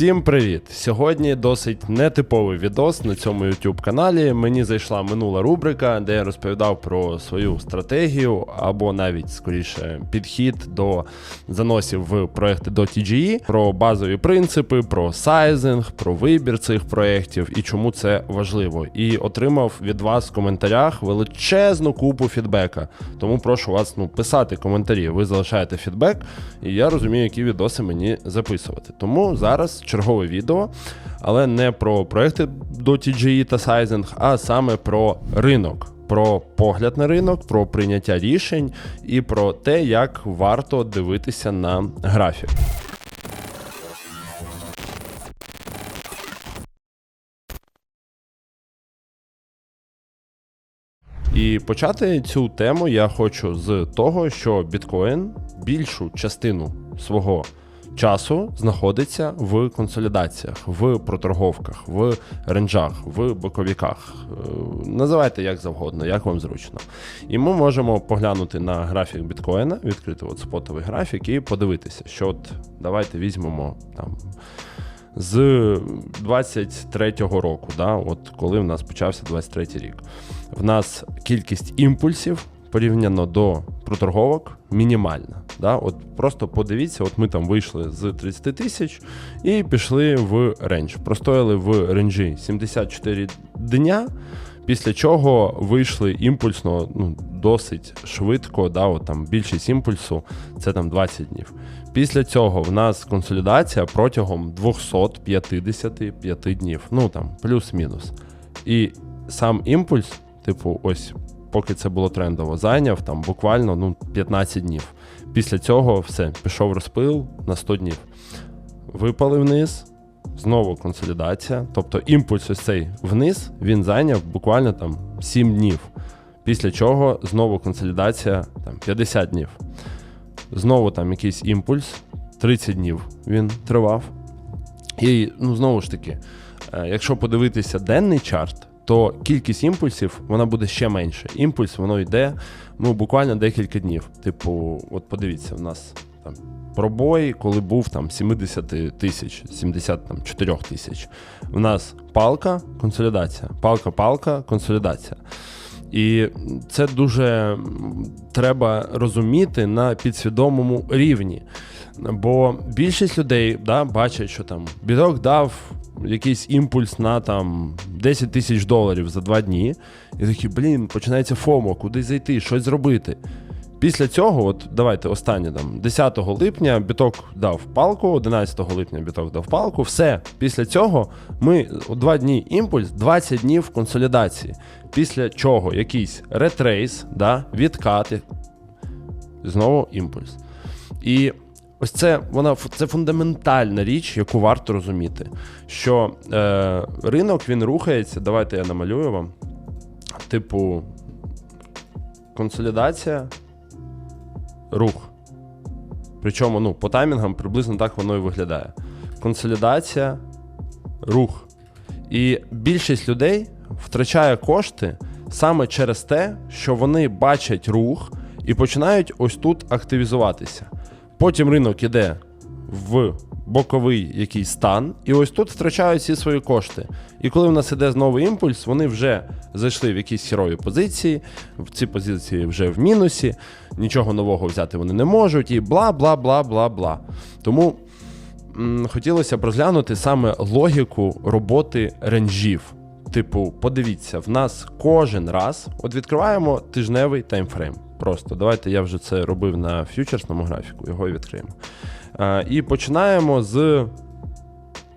Всім привіт! Сьогодні досить нетиповий відос на цьому YouTube каналі. Мені зайшла минула рубрика, де я розповідав про свою стратегію або навіть скоріше підхід до заносів в проекти до TGE, про базові принципи, про сайзинг, про вибір цих проєктів і чому це важливо. І отримав від вас в коментарях величезну купу фідбека. Тому прошу вас ну, писати коментарі. Ви залишаєте фідбек, і я розумію, які відоси мені записувати. Тому зараз чергове відео, але не про проекти до TGE та сайзинг, а саме про ринок. Про погляд на ринок, про прийняття рішень і про те, як варто дивитися на графік. І почати цю тему я хочу з того, що біткоін більшу частину свого часу знаходиться в консолідаціях, в проторговках, в ренджах, в боковиках. Е, Називайте як завгодно, як вам зручно. І ми можемо поглянути на графік біткоїна, відкрити от спотовий графік і подивитися, що от давайте візьмемо там. З 23-го року, да, от коли в нас почався 23-й рік, в нас кількість імпульсів порівняно до проторговок мінімальна. Да? От Просто подивіться, от ми там вийшли з 30 тисяч і пішли в рендж. Простояли в ренджі 74 дня, після чого вийшли імпульсно ну, досить швидко. Да? От там Більшість імпульсу це там 20 днів. Після цього в нас консолідація протягом 255 днів, ну там плюс-мінус. І сам імпульс, типу, ось поки це було трендово, зайняв там буквально ну, 15 днів. Після цього все, пішов розпил на 100 днів. Випали вниз, знову консолідація. Тобто імпульс ось цей вниз він зайняв буквально там 7 днів. Після чого знову консолідація там 50 днів. Знову там якийсь імпульс, 30 днів він тривав. І ну, знову ж таки, е, якщо подивитися денний чарт, то кількість імпульсів вона буде ще менше. Імпульс воно йде ну, буквально декілька днів. Типу, от подивіться, в нас там пробой, коли був там 70 тисяч, 74 тисяч. У нас палка, консолідація. Палка-палка, консолідація. І це дуже треба розуміти на підсвідомому рівні. Бо більшість людей да, бачать, що там бідок дав якийсь імпульс на там 10 тисяч доларів за два дні. І такі, блін, починається ФОМО, куди зайти, щось зробити. Після цього, от давайте останнє там 10 липня біток дав палку, 11 липня біток дав палку. Все. Після цього ми два дні імпульс, 20 днів консолідації. Після чого якийсь ретрейс, да, відкати, знову імпульс. І Ось це вона це фундаментальна річ, яку варто розуміти. Що е, ринок він рухається. Давайте я намалюю вам. Типу, консолідація, рух. Причому ну, по таймінгам приблизно так воно і виглядає. Консолідація, рух. І більшість людей втрачає кошти саме через те, що вони бачать рух і починають ось тут активізуватися. Потім ринок іде в боковий якийсь стан, і ось тут втрачають всі свої кошти. І коли в нас іде знову імпульс, вони вже зайшли в якісь хірові позиції, в ці позиції вже в мінусі, нічого нового взяти вони не можуть, і бла, бла, бла, бла, бла. Тому м хотілося б розглянути саме логіку роботи ренжів. Типу, подивіться, в нас кожен раз от відкриваємо тижневий таймфрейм. Просто давайте я вже це робив на фьючерсному графіку, його відкриємо. І починаємо з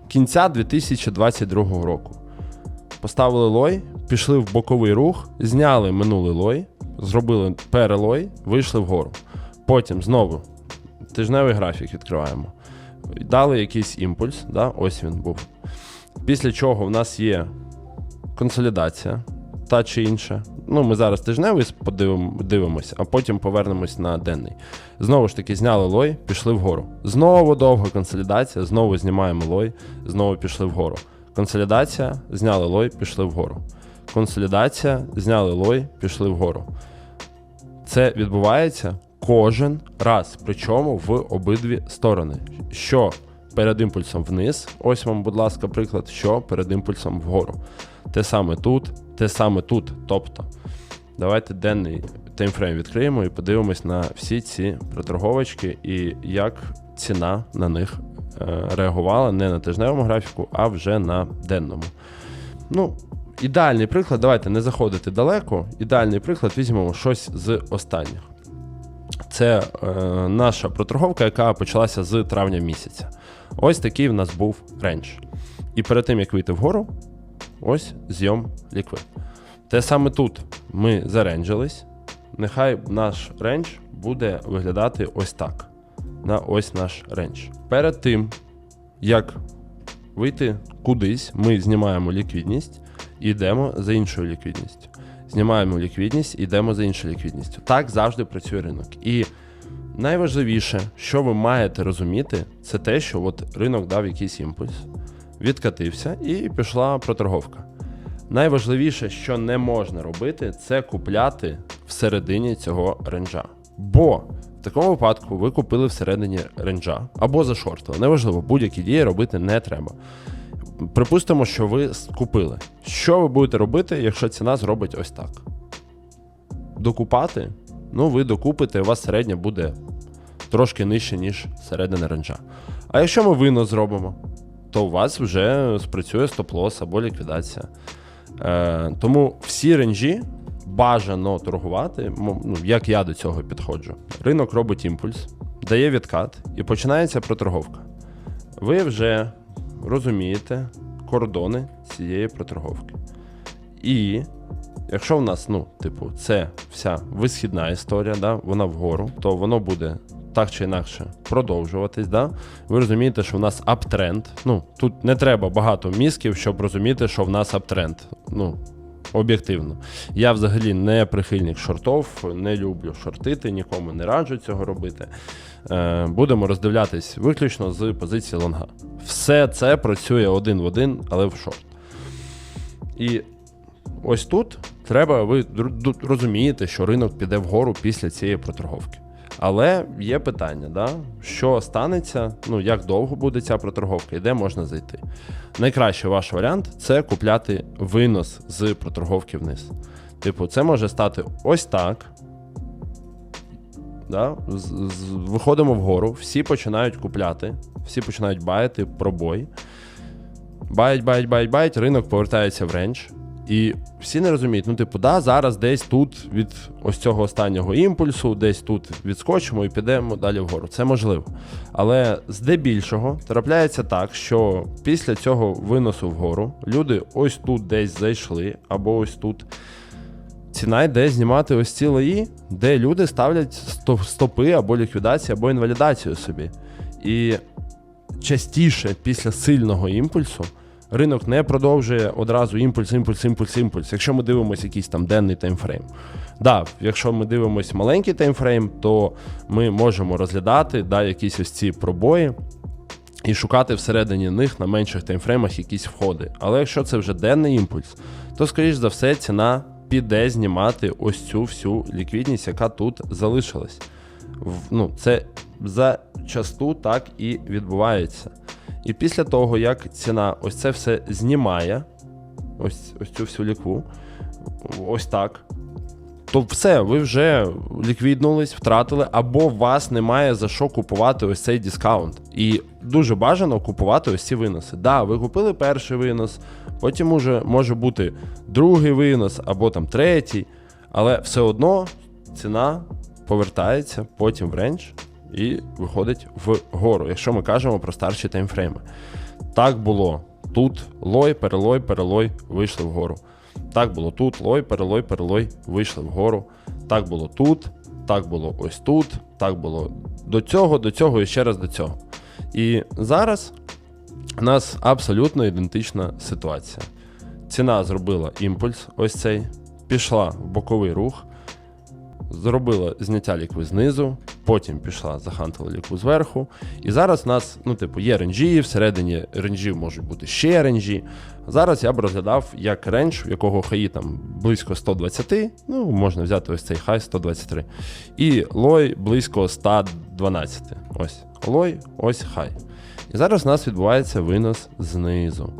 кінця 2022 року. Поставили лой, пішли в боковий рух, зняли минулий лой, зробили перелой, вийшли вгору. Потім знову тижневий графік відкриваємо. Дали якийсь імпульс, да? ось він був. Після чого в нас є консолідація, та чи інша. Ну, ми зараз тижневий подивимося, а потім повернемось на денний. Знову ж таки, зняли лой, пішли вгору. Знову довга консолідація, знову знімаємо лой, знову пішли вгору. Консолідація, зняли лой, пішли вгору. Консолідація, зняли лой, пішли вгору. Це відбувається кожен раз, причому в обидві сторони. Що перед імпульсом вниз. Ось вам, будь ласка, приклад, що перед імпульсом вгору. Те саме тут, те саме тут. Тобто, давайте денний таймфрейм відкриємо і подивимось на всі ці проторговочки і як ціна на них е, реагувала не на тижневому графіку, а вже на денному. Ну, ідеальний приклад, давайте не заходити далеко. Ідеальний приклад візьмемо щось з останніх. Це е, наша проторговка, яка почалася з травня місяця. Ось такий в нас був рендж. І перед тим, як вийти вгору, ось зйом лікви. Те саме тут ми заренджились. Нехай наш рендж буде виглядати ось так. На ось наш рендж. Перед тим, як вийти кудись, ми знімаємо ліквідність і йдемо за іншою ліквідністю. Знімаємо ліквідність і йдемо за іншою ліквідністю. Так завжди працює ринок. І найважливіше, що ви маєте розуміти, це те, що от ринок дав якийсь імпульс, відкатився і пішла проторговка. Найважливіше, що не можна робити, це купляти всередині цього ренджа. Бо в такому випадку ви купили всередині ренджа або зашортили. Неважливо, будь-які дії робити не треба. Припустимо, що ви купили. Що ви будете робити, якщо ціна зробить ось так? Докупати? Ну, ви докупите, у вас середня буде трошки нижче, ніж середина ренджа. А якщо ми винос зробимо, то у вас вже спрацює стоп-лос або ліквідація. Е, тому всі ренджі бажано торгувати, ну, як я до цього підходжу. Ринок робить імпульс, дає відкат і починається проторговка. Ви вже розумієте кордони цієї проторговки. І якщо в нас, ну, типу, це вся висхідна історія, да, вона вгору, то воно буде так чи інакше продовжуватись. Да? Ви розумієте, що в нас аптренд. Ну, тут не треба багато мізків, щоб розуміти, що в нас аптренд. Ну, об'єктивно. Я взагалі не прихильник шортов, не люблю шортити, нікому не раджу цього робити. Е, будемо роздивлятись виключно з позиції лонга. Все це працює один в один, але в шорт. І ось тут треба, ви розумієте, що ринок піде вгору після цієї проторговки. Але є питання, да? що станеться, ну як довго буде ця проторговка і де можна зайти. Найкращий ваш варіант це купляти винос з проторговки вниз. Типу, це може стати ось так. Да? З, з, виходимо вгору, всі починають купляти, всі починають баїти пробой. Бають, бають, бають, бають, ринок повертається в рендж. І всі не розуміють, ну, типу, да, зараз десь тут від ось цього останнього імпульсу, десь тут відскочимо і підемо далі вгору. Це можливо. Але здебільшого трапляється так, що після цього виносу вгору люди ось тут десь зайшли, або ось тут. Ціна йде знімати ось ці лої, де люди ставлять стопи або ліквідацію, або інвалідацію собі. І частіше після сильного імпульсу ринок не продовжує одразу імпульс, імпульс, імпульс, імпульс. Якщо ми дивимося якийсь там денний таймфрейм. Да, якщо ми дивимося маленький таймфрейм, то ми можемо розглядати да, якісь ось ці пробої і шукати всередині них на менших таймфреймах якісь входи. Але якщо це вже денний імпульс, то скоріш за все ціна піде знімати ось цю всю ліквідність, яка тут залишилась. Ну, це зачасту так і відбувається. І після того, як ціна ось це все знімає, ось, ось цю всю лікву, ось так. То все, ви вже ліквіднулись, втратили, або вас немає за що купувати ось цей дискаунт. І дуже бажано купувати ось ці виноси. Да, ви купили перший винос, потім уже може бути другий винос, або там третій, але все одно ціна повертається потім в рендж і виходить вгору, якщо ми кажемо про старші таймфрейми. Так було тут лой, перелой, перелой, вийшли вгору. Так було тут, лой, перелой, перелой, вийшли вгору. Так було тут, так було ось тут, так було до цього, до цього і ще раз до цього. І зараз у нас абсолютно ідентична ситуація. Ціна зробила імпульс, ось цей, пішла в боковий рух, зробила зняття лікви знизу, потім пішла, захантила лікву зверху. І зараз у нас, ну, типу, є ренджі, всередині ренджів можуть бути ще ренджі. Зараз я б розглядав як рендж, в якого хаї там близько 120, ну, можна взяти ось цей хай 123. І лой близько 112. Ось лой, ось хай. І зараз у нас відбувається винос знизу.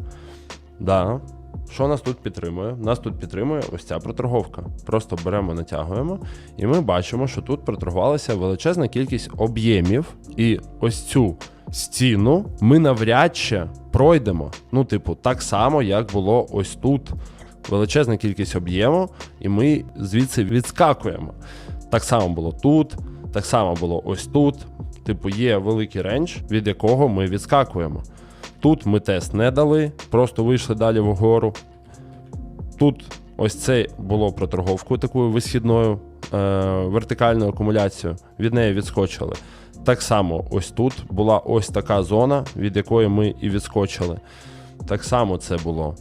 Да. Що нас тут підтримує? Нас тут підтримує ось ця проторговка. Просто беремо, натягуємо, і ми бачимо, що тут проторгувалася величезна кількість об'ємів, і ось цю стіну ми навряд чи пройдемо. Ну, типу, так само, як було ось тут. Величезна кількість об'єму, і ми звідси відскакуємо. Так само було тут, так само було ось тут. Типу, є великий рендж, від якого ми відскакуємо. Тут ми тест не дали, просто вийшли далі вгору. Тут ось це було проторговкою такою висхідною е, вертикальною акумуляцією. Від неї відскочили. Так само, ось тут була ось така зона, від якої ми і відскочили. Так само це було.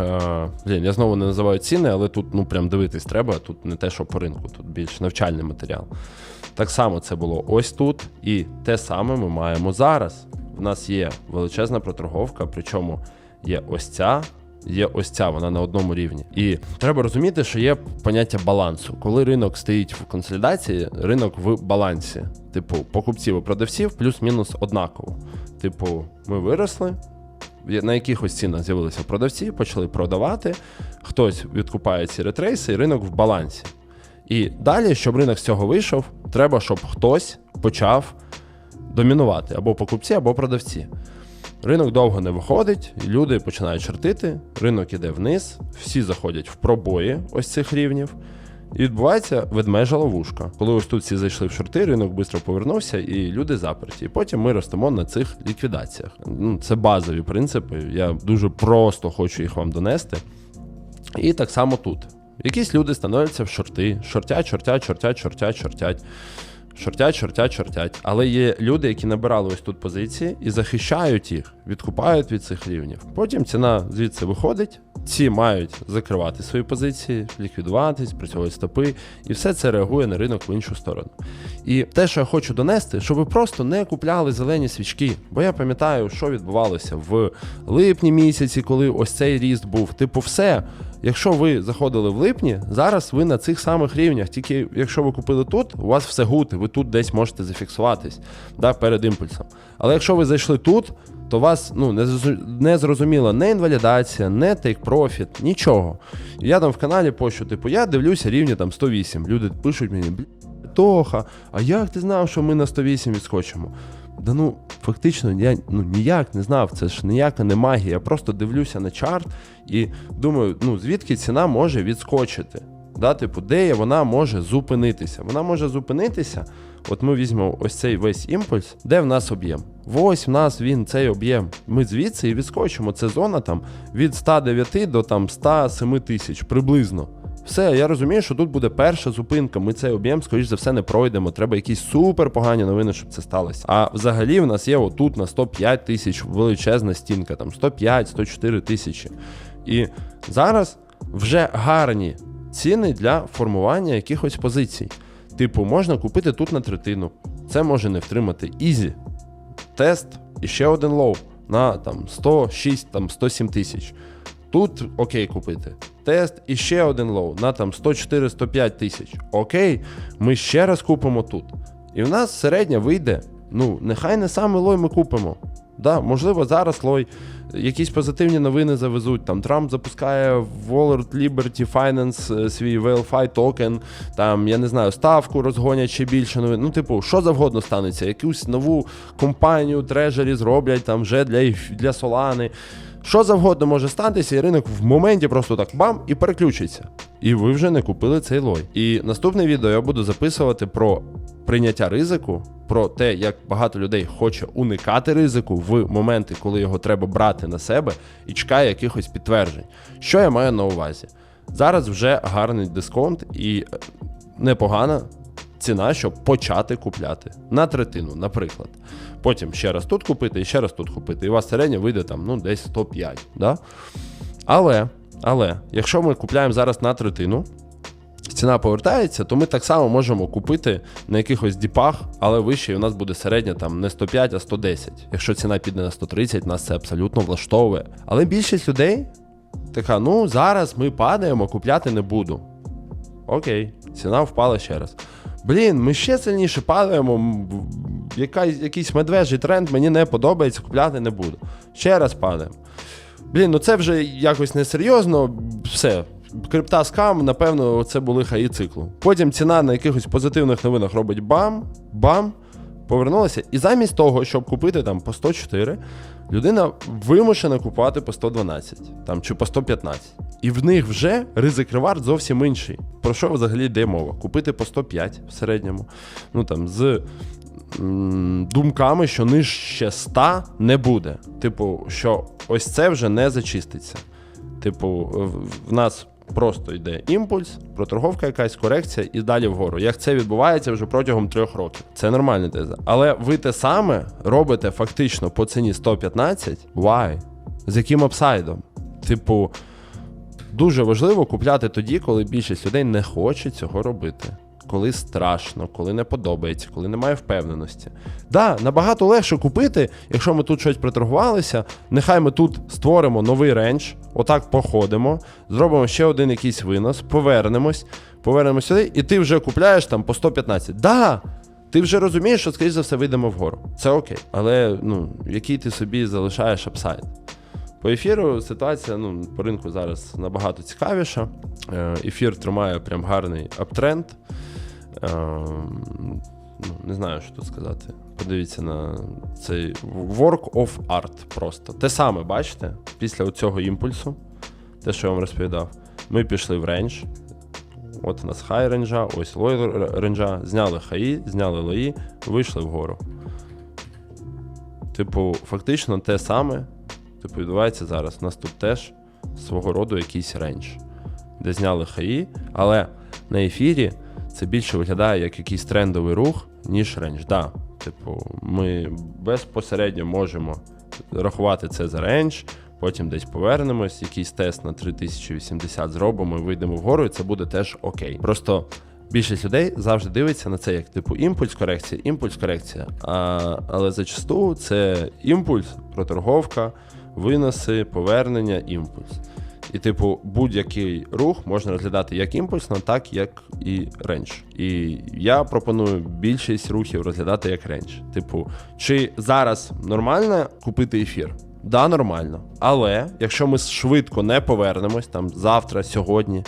Е, блін, я знову не називаю ціни, але тут ну прям дивитись треба. Тут не те, що по ринку, тут більш навчальний матеріал. Так само це було ось тут, і те саме ми маємо зараз. В нас є величезна проторговка, причому є ось ця, є ось ця, вона на одному рівні. І треба розуміти, що є поняття балансу. Коли ринок стоїть в консолідації, ринок в балансі. Типу, покупців і продавців плюс-мінус однаково. Типу, ми виросли, на якихось цінах з'явилися продавці, почали продавати, хтось відкупає ці ретрейси, і ринок в балансі. І далі, щоб ринок з цього вийшов, треба, щоб хтось почав домінувати або покупці, або продавці. Ринок довго не виходить, люди починають чертити, ринок іде вниз, всі заходять в пробої ось цих рівнів. І відбувається ведмежа ловушка. Коли ось тут всі зайшли в шорти, ринок швидко повернувся, і люди заперті. І потім ми ростемо на цих ліквідаціях. Ну, Це базові принципи. Я дуже просто хочу їх вам донести. І так само тут. Якісь люди становляться в шорти, шортять, шортять, шортять, шортять, шортять. Шортять, шортять, шортять. Але є люди, які набирали ось тут позиції і захищають їх, відкупають від цих рівнів. Потім ціна звідси виходить, ці мають закривати свої позиції, ліквідуватись, працювати стопи, і все це реагує на ринок в іншу сторону. І те, що я хочу донести, щоб ви просто не купляли зелені свічки. Бо я пам'ятаю, що відбувалося в липні місяці, коли ось цей ріст був. Типу, все. Якщо ви заходили в липні, зараз ви на цих самих рівнях. Тільки якщо ви купили тут, у вас все гуд, ви тут десь можете зафіксуватись да, перед імпульсом. Але якщо ви зайшли тут, то у вас ну, не, зрозуміла не інвалідація, не тейк-профіт, нічого. Я там в каналі пощу, типу, я дивлюся рівні там 108. Люди пишуть мені, «Бля, Тоха, а як ти знав, що ми на 108 відскочимо? Да ну, фактично, я ну, ніяк не знав, це ж ніяка не магія. Я просто дивлюся на чарт і думаю, ну звідки ціна може відскочити? Да, типу, де вона може зупинитися? Вона може зупинитися. От ми візьмемо ось цей весь імпульс, де в нас об'єм. Ось в нас він цей об'єм. Ми звідси і відскочимо. Це зона там від 109 до там 107 тисяч приблизно. Все, я розумію, що тут буде перша зупинка. Ми цей об'єм, скоріш за все, не пройдемо. Треба якісь супер погані новини, щоб це сталося. А взагалі в нас є отут на 105 тисяч величезна стінка, там 105-104 тисячі. І зараз вже гарні ціни для формування якихось позицій. Типу, можна купити тут на третину. Це може не втримати. Ізі. Тест і ще один лоу на там 106, там 107 тисяч. Тут окей купити. Тест і ще один лоу на там 104-105 тисяч. Окей, ми ще раз купимо тут. І в нас середня вийде. Ну, нехай не саме лой ми купимо. Да, можливо, зараз лой якісь позитивні новини завезуть. Там Трамп запускає Wallet Liberty Finance е, свій VLFI токен, там, я не знаю, ставку розгонять ще більше новин. Ну, типу, що завгодно станеться. Якусь нову компанію Treasury зроблять там вже для, для Solana. Що завгодно може статися, і ринок в моменті просто так бам і переключиться. І ви вже не купили цей лой. І наступне відео я буду записувати про прийняття ризику, про те, як багато людей хоче уникати ризику в моменти, коли його треба брати на себе, і чекає якихось підтверджень. Що я маю на увазі? Зараз вже гарний дисконт і е, непогана ціна, щоб почати купляти на третину, наприклад. Потім ще раз тут купити і ще раз тут купити. І у вас середня вийде там ну, десь 105. Да? Але, але, якщо ми купляємо зараз на третину, ціна повертається, то ми так само можемо купити на якихось діпах, але вище і у нас буде середня там не 105, а 110. Якщо ціна піде на 130, нас це абсолютно влаштовує. Але більшість людей така: ну зараз ми падаємо, купляти не буду. Окей, ціна впала ще раз. Блін, ми ще сильніше падаємо. яка, якийсь медвежий тренд мені не подобається, купляти не буду. Ще раз падаємо. Блін, ну це вже якось несерйозно. Все. Крипта скам, напевно, це були хаї циклу. Потім ціна на якихось позитивних новинах робить бам, бам, повернулася. І замість того, щоб купити там по 104, людина вимушена купувати по 112 там, чи по 115. І в них вже ризик ревард зовсім інший. Про що взагалі йде мова? Купити по 105 в середньому. Ну там з думками, що нижче 100 не буде. Типу, що ось це вже не зачиститься. Типу, в- в нас просто йде імпульс, проторговка якась корекція і далі вгору. Як це відбувається вже протягом трьох років. Це нормальна теза. Але ви те саме робите фактично по ціні 115. Why? З яким апсайдом? Типу, дуже важливо купляти тоді, коли більшість людей не хоче цього робити. Коли страшно, коли не подобається, коли немає впевненості. Да, набагато легше купити, якщо ми тут щось приторгувалися. Нехай ми тут створимо новий рендж, отак походимо, зробимо ще один якийсь винос, повернемось, повернемось сюди, і ти вже купляєш там по 115. Да! Ти вже розумієш, що, скоріш за все, вийдемо вгору. Це окей. Але ну, який ти собі залишаєш апсайд? По ефіру ситуація ну, по ринку зараз набагато цікавіша. Е, Ефір тримає прям гарний аптренд. Е, ну, не знаю, що тут сказати. Подивіться на цей work of art просто. Те саме, бачите, після цього імпульсу, те, що я вам розповідав, ми пішли в рейндж. От у нас хай ренджа, ось лой ренджа, зняли хаї, зняли лої, вийшли вгору. Типу, фактично те саме, типу, відбувається зараз. У нас тут теж свого роду якийсь рендж, де зняли хаї, але на ефірі це більше виглядає як якийсь трендовий рух, ніж рендж. Да, типу, ми безпосередньо можемо рахувати це за рендж, потім десь повернемось, якийсь тест на 3080 зробимо і вийдемо вгору, і це буде теж окей. Просто. Більшість людей завжди дивиться на це як типу імпульс корекція, імпульс корекція. А, але зачасту це імпульс, проторговка, виноси, повернення, імпульс. І, типу, будь-який рух можна розглядати як імпульсно, так як і рендж. І я пропоную більшість рухів розглядати як рендж. Типу, чи зараз нормально купити ефір? Да, нормально. Але якщо ми швидко не повернемось, там завтра, сьогодні,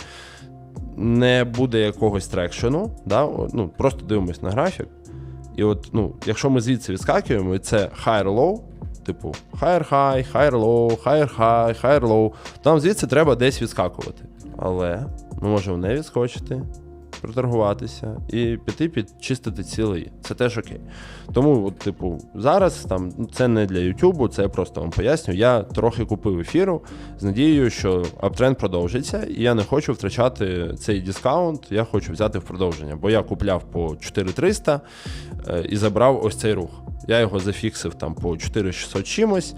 не буде якогось трекшену, да? ну, просто дивимось на графік. І от, ну, якщо ми звідси відскакуємо, і це higher low, типу higher high, higher low, higher high, higher low, Там звідси треба десь відскакувати. Але ми можемо не відскочити, проторгуватися і піти підчистити цілий. Це теж окей. Тому, от, типу, зараз там ну, це не для Ютубу, це я просто вам поясню. Я трохи купив ефіру з надією, що аптренд продовжиться, і я не хочу втрачати цей дискаунт. Я хочу взяти в продовження, бо я купляв по 4300 е, і забрав ось цей рух. Я його зафіксив там по 4600 чимось.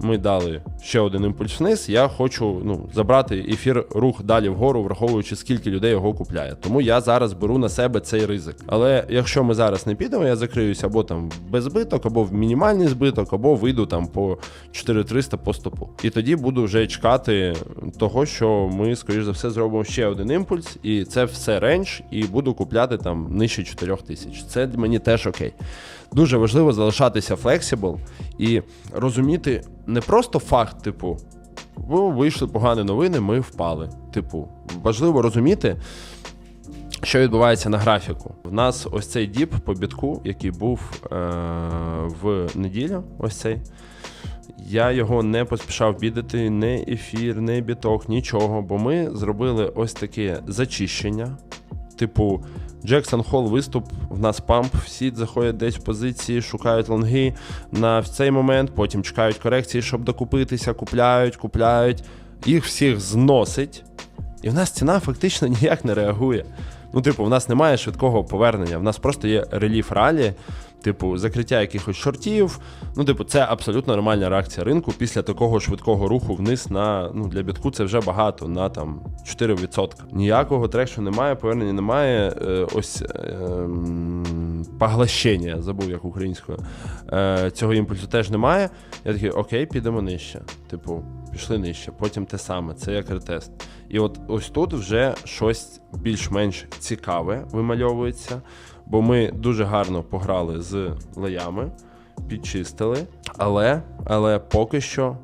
Ми дали ще один імпульс вниз. Я хочу ну, забрати ефір рух далі вгору, враховуючи скільки людей його купляє. Тому я зараз беру на себе цей ризик. Але якщо ми зараз не підемо, я закриюся або там без збиток, або в мінімальний збиток, або вийду там по 4300 по стопу. І тоді буду вже чекати того, що ми, скоріш за все, зробимо ще один імпульс, і це все рендж, і буду купляти там нижче 4000. Це мені теж окей. Дуже важливо залишатися флексібл і розуміти не просто факт, типу, ви вийшли погані новини, ми впали. Типу, важливо розуміти, що відбувається на графіку. В нас ось цей діп по бітку, який був е- в неділю, ось цей. Я його не поспішав бідати, не ефір, не біток, нічого, бо ми зробили ось таке зачищення. Типу, Джексон Холл виступ, в нас памп, всі заходять десь в позиції, шукають лонги. На цей момент, потім чекають корекції, щоб докупитися, купляють, купляють, їх всіх зносить. І в нас ціна фактично ніяк не реагує. Ну, типу, в нас немає швидкого повернення, в нас просто є реліф ралі, типу, закриття якихось шортів. Ну, типу, це абсолютно нормальна реакція ринку після такого швидкого руху вниз на ну, для бітку це вже багато, на там 4%. Ніякого трекшу немає, повернення немає. Е, ось е, поглощення, забув як українською. Е, цього імпульсу теж немає. Я такий, окей, підемо нижче. Типу, пішли нижче, потім те саме, це як ретест. І от ось тут вже щось більш-менш цікаве вимальовується, бо ми дуже гарно пограли з леями, підчистили, але, але поки що.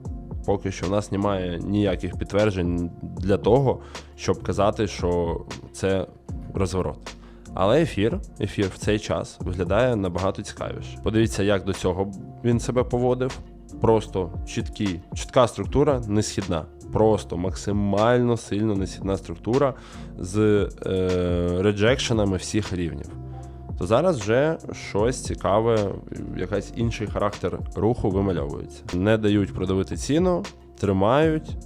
Поки що в нас немає ніяких підтверджень для того, щоб казати, що це розворот. Але ефір, ефір в цей час виглядає набагато цікавіше. Подивіться, як до цього він себе поводив. Просто чіткі, чітка структура, несхідна. Просто максимально сильно несхідна структура з е, реджекшенами всіх рівнів. То зараз вже щось цікаве, якийсь інший характер руху вимальовується. Не дають продавити ціну, тримають.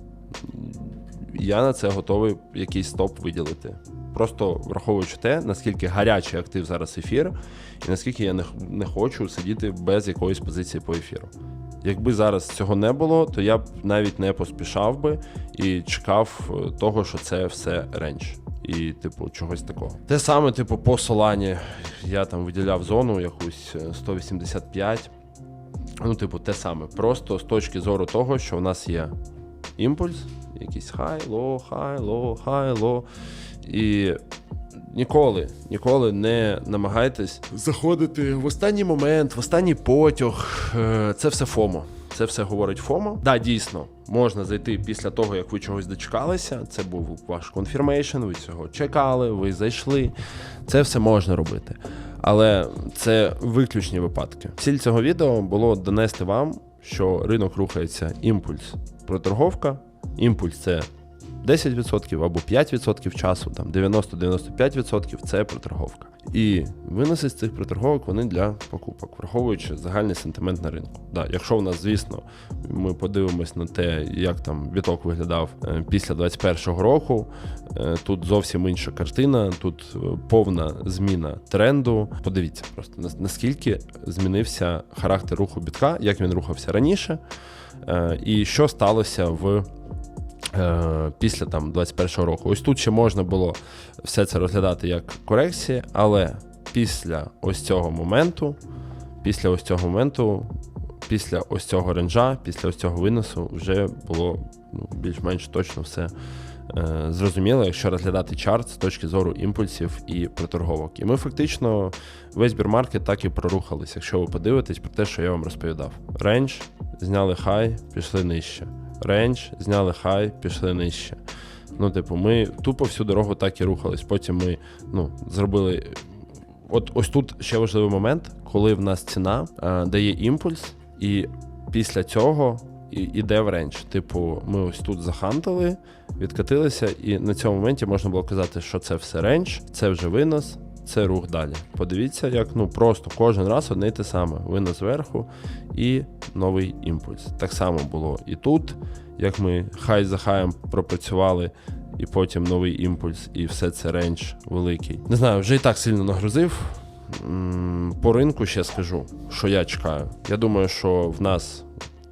Я на це готовий якийсь стоп виділити. Просто враховуючи те, наскільки гарячий актив зараз ефір, і наскільки я не, не хочу сидіти без якоїсь позиції по ефіру. Якби зараз цього не було, то я б навіть не поспішав би і чекав е, того, що це все ренч. І, типу, чогось такого. Те саме, типу, по Солані я там виділяв зону якусь е, 185. Ну, типу, те саме. Просто з точки зору того, що в нас є імпульс, якийсь хай, ло, хай, ло, хай, ло. І ніколи, ніколи не намагайтесь заходити в останній момент, в останній потяг. Е, Це все ФОМО. Це все говорить ФОМО. Да, дійсно, можна зайти після того, як ви чогось дочекалися. Це був ваш конфірмейшн, ви цього чекали, ви зайшли. Це все можна робити. Але це виключні випадки. Ціль цього відео було донести вам, що ринок рухається імпульс проторговка. Імпульс це 10% або 5% часу, там 90-95% це проторговка. І виноси з цих проторговок вони для покупок, враховуючи загальний сентимент на ринку. Да, якщо у нас, звісно, ми подивимось на те, як там біток виглядав е, після 2021 року, е, тут зовсім інша картина, тут е, повна зміна тренду. Подивіться просто наскільки змінився характер руху бітка, як він рухався раніше, і що сталося в після там 21-го року. Ось тут ще можна було все це розглядати як корекції, але після ось цього моменту, після ось цього моменту, після ось цього ренджа, після ось цього виносу вже було ну, більш-менш точно все. е, Зрозуміло, якщо розглядати чарт з точки зору імпульсів і проторговок. І ми фактично весь бірмаркет так і прорухались, якщо ви подивитесь про те, що я вам розповідав. Рендж, зняли хай, пішли нижче. Рендж, зняли хай, пішли нижче. Ну, типу, ми тупо всю дорогу так і рухались. Потім ми ну, зробили. От ось тут ще важливий момент, коли в нас ціна е, дає імпульс, і після цього і- іде в рендж. Типу, ми ось тут захантили, відкатилися, і на цьому моменті можна було казати, що це все рендж, це вже винос, це рух далі. Подивіться, як ну просто кожен раз одне й те саме. Винос зверху і новий імпульс. Так само було і тут, як ми хай за хаєм пропрацювали. І потім новий імпульс, і все це рендж великий. Не знаю, вже і так сильно нагрузив. По ринку ще скажу, що я чекаю. Я думаю, що в нас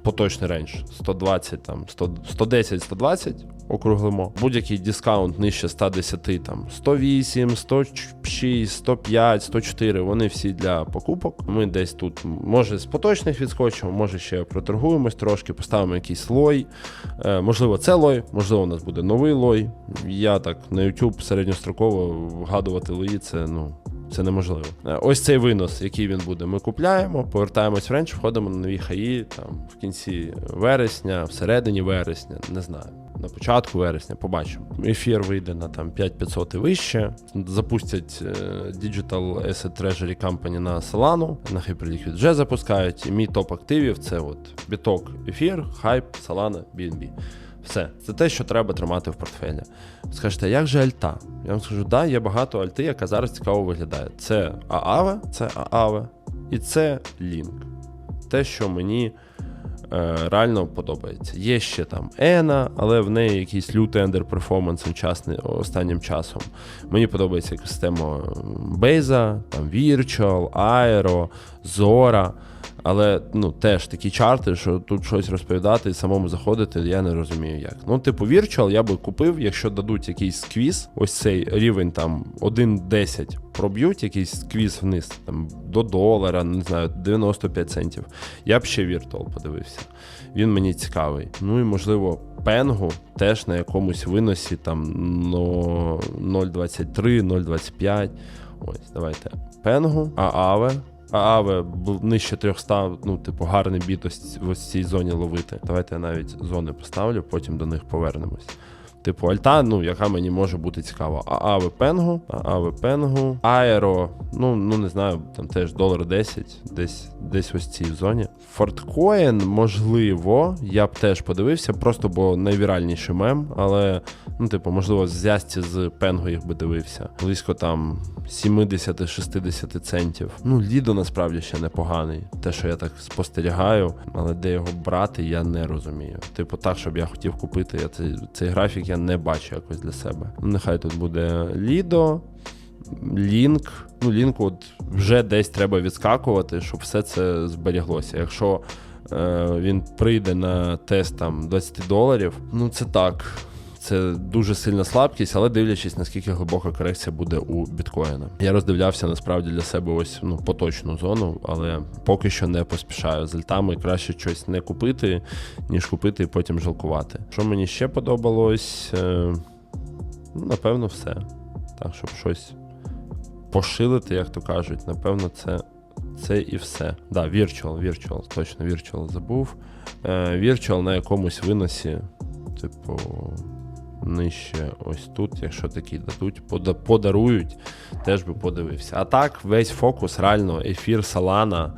поточний рендж 120, там 100, 110, 120 округлимо. Будь-який дискаунт нижче 110, там 108, 106, 105, 104, вони всі для покупок. Ми десь тут, може, з поточних відскочимо, може ще проторгуємось трошки, поставимо якийсь лой. Е, можливо, це лой, можливо, у нас буде новий лой. Я так на YouTube середньостроково вгадувати лої, це ну. Це неможливо. Е, Ось цей винос, який він буде, ми купляємо, повертаємось в ренч, входимо на нові хаї там в кінці вересня, всередині вересня, не знаю. На початку вересня побачимо. Ефір вийде на там 5500 і вище. Запустять е, Digital Asset Treasury Company на Solana, на Hyperliquid вже запускають. І мій топ активів це от біток, ефір, хайп, Solana, BNB. Все, це те, що треба тримати в портфелі. Скажете, як же альта? Я вам скажу, да, є багато альти, яка зараз цікаво виглядає. Це Ааве, це Ааве і це Link. Те, що мені реально подобається. Є ще там Ена, але в неї якийсь лютий ендерперформанс останнім часом. Мені подобається система Бейза, там Virtual, Aero, Zora. Але ну теж такі чарти, що тут щось розповідати і самому заходити, я не розумію як. Ну, типу, Virtual я би купив, якщо дадуть якийсь сквіз, ось цей рівень там 1.10 проб'ють, якийсь сквіз вниз, там до долара, не знаю, 95 центів. Я б ще Virtual подивився. Він мені цікавий. Ну і можливо, пенгу теж на якомусь виносі там ну, 0.23, 0.25. Ось, давайте. Пенгу, Ааве. Ааве нижче 300, ну, типу, гарний біт ось в цій зоні ловити. Давайте я навіть зони поставлю, потім до них повернемось. Типу, альта, ну, яка мені може бути цікава. ААВ Пенгу, ААВ Пенгу, Аеро, ну, ну не знаю, там теж долар 10, десь, десь ось в цій зоні. Форткоін, можливо, я б теж подивився, просто бо найвіральніший мем, але, ну, типу, можливо, в зв'язці з Пенгу їх би дивився. Близько там 70-60 центів. Ну, Лідо насправді ще непоганий. Те, що я так спостерігаю, але де його брати, я не розумію. Типу, так, щоб я хотів купити, я цей, цей графік я не бачу якось для себе. Ну, нехай тут буде Лідо. Лінк, ну лінк, от вже десь треба відскакувати, щоб все це зберіглося. Якщо е, він прийде на тест там 20 доларів, ну це так. Це дуже сильна слабкість, але дивлячись, наскільки глибока корекція буде у біткоїна. Я роздивлявся насправді для себе ось ну поточну зону, але поки що не поспішаю з альтами. Краще щось не купити, ніж купити і потім жалкувати. Що мені ще подобалось? Е, ну, напевно, все. Так, щоб щось пошилити, як то кажуть, напевно, це. Це і все. Да, Virtual, Virtual, точно Virtual забув. Е, Virtual на якомусь виносі, типу, нижче ось тут, якщо такі дадуть, подарують, теж би подивився. А так, весь фокус, реально, ефір, Solana,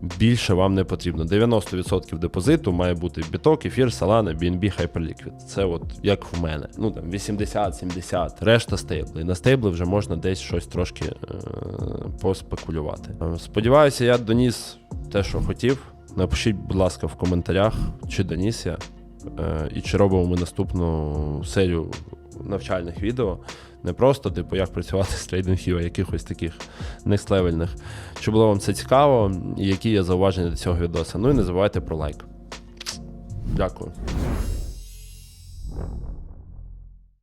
більше вам не потрібно. 90% депозиту має бути біток, ефір, Solana, BNB, Hyperliquid. Це от як в мене. Ну там 80-70, решта стейбли. На стейбли вже можна десь щось трошки е- поспекулювати. Е, Сподіваюся, я доніс те, що хотів. Напишіть, будь ласка, в коментарях, чи доніс я. Е, і чи робимо ми наступну серію навчальних відео. Не просто, типу, як працювати з трейдингів, а якихось таких некслевельних. Чи було вам це цікаво, і які є зауваження до цього відоса? Ну і не забувайте про лайк. Дякую.